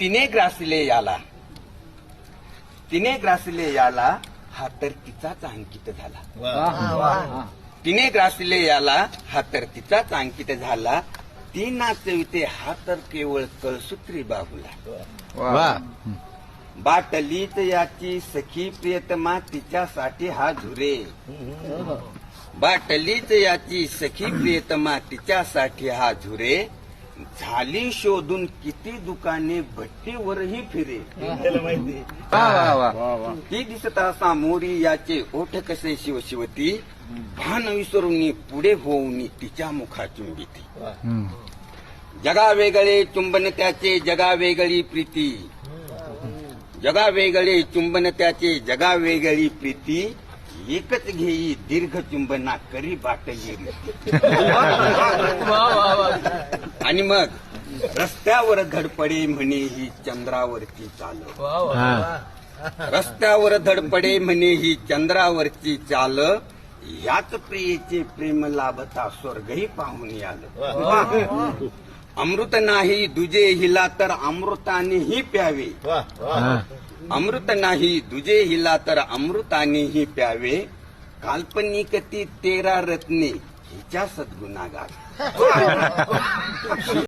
तिने ग्रासले याला. तिने ग्रासले याला हा तर तिचाच अंकित झाला. तिने ग्रासले याला हा तर तिचाच अंकित झाला. ती नाचविते हा तर केवळ कळसूत्री बाबूला बाटलीत याची सखी प्रियतमा तिच्यासाठी हा झुरे. बाटलीत याची सखी प्रियतमा तिच्यासाठी हा झुरे. झाली शोधून किती दुकाने भट्टीवरही फिरे. ती दिसता सामोरी याचे ओठ कसे शिवशिवती. भान विसरून पुढे होऊन तिच्या मुखा चुंबिती. जगा वेगळे चुंबन त्याचे जगा वेगळी प्रीती. जगा वेगळे चुंबन त्याचे जगा वेगळी प्रीती. एकच घेई दीर्घ चुंबना करी बाटली. आणि मग रस्त्यावर धडपडे म्हणे ही चंद्रावरती चाल. रस्त्यावर धडपडे म्हणे ही चंद्रावरची चाल. याच प्रियेचे प्रेम लाभता स्वर्गही पाहून आलं अमृत नाही दुजे हिला तर अमृतानेही प्यावे. अमृत नाही दुजे हिला तर अमृतानेही प्यावे. काल्पनिक ती तेरा रत्ने हिच्या सद्गुणागार